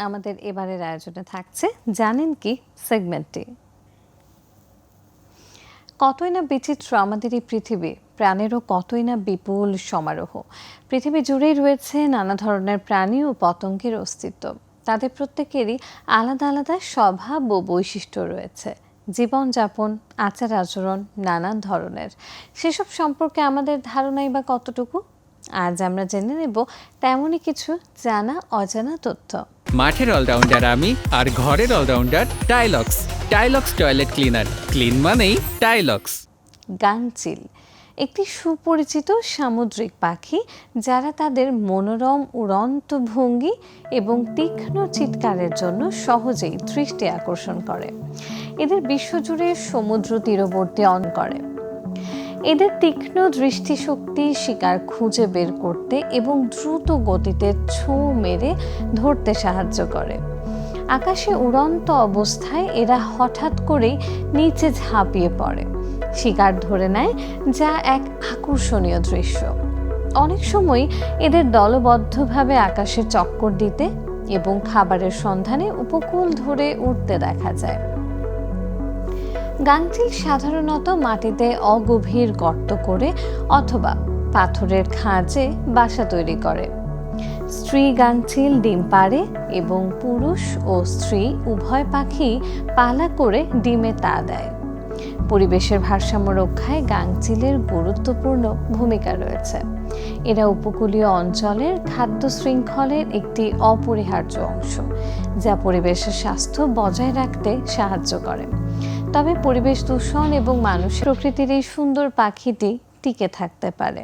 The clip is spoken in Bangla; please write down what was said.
আমাদের এবারের আয়োজনে থাকছে। জানেন কি? সেগমেন্টটি কতই না বিচিত্র আমাদের এই পৃথিবী, প্রাণেরও কতই না বিপুল সমারোহ। পৃথিবী জুড়েই রয়েছে নানা ধরনের প্রাণী ও পতঙ্গের অস্তিত্ব। তাদের প্রত্যেকেরই আলাদা আলাদা স্বভাব ও বৈশিষ্ট্য রয়েছে। জীবনযাপন, আচার আচরণ নানান ধরনের। সেসব সম্পর্কে আমাদের ধারণাই বা কতটুকু? আজ আমরা জেনে নেব তেমনই কিছু জানা অজানা তথ্য। মাঠের অলরাউন্ডার আমি আর ঘরের allrounder Tylox. Tylox toilet cleaner. Clean মানেই টাইলক্স। গাংচিল একটি সুপরিচিত সামুদ্রিক পাখি যারা তাদের মনোরম, উড়ন্ত ভঙ্গি এবং তীক্ষ্ণ চিৎকারের জন্য সহজেই দৃষ্টি আকর্ষণ করে। এদের বিশ্বজুড়ে সমুদ্র তীরবর্তী অন করে এদের তীক্ষ্ণ দৃষ্টিশক্তি শিকার খুঁজে বের করতে এবং দ্রুত গতিতে ছোঁ মেরে ধরতে সাহায্য করে। আকাশে উড়ন্ত অবস্থায় এরা হঠাৎ করেই নিচে ঝাঁপিয়ে পড়ে। শিকার ধরে নেয়, যা এক আকর্ষণীয় দৃশ্য। অনেক সময় এদের দলবদ্ধভাবে আকাশে চক্কর দিতে এবং খাবারের সন্ধানে উপকূল ধরে উঠতে দেখা যায়। গাংচিল সাধারণত মাটিতে অগভীর গর্ত করে অথবা পাথরের খাঁজে বাসা তৈরি করে। স্ত্রী গাংচিল ডিম পাড়ে এবং পুরুষ ও স্ত্রী উভয় পাখি পালা করে ডিমে তা দেয়। পরিবেশের ভারসাম্য রক্ষায় গাংচিলের গুরুত্বপূর্ণ ভূমিকা রয়েছে। এরা উপকূলীয় অঞ্চলের খাদ্য শৃঙ্খলের একটি অপরিহার্য অংশ, যা পরিবেশের স্বাস্থ্য বজায় রাখতে সাহায্য করে। তবে পরিবেশ দূষণ এবং মানুষ প্রকৃতির এই সুন্দর পাখিটি টিকে থাকতে পারে।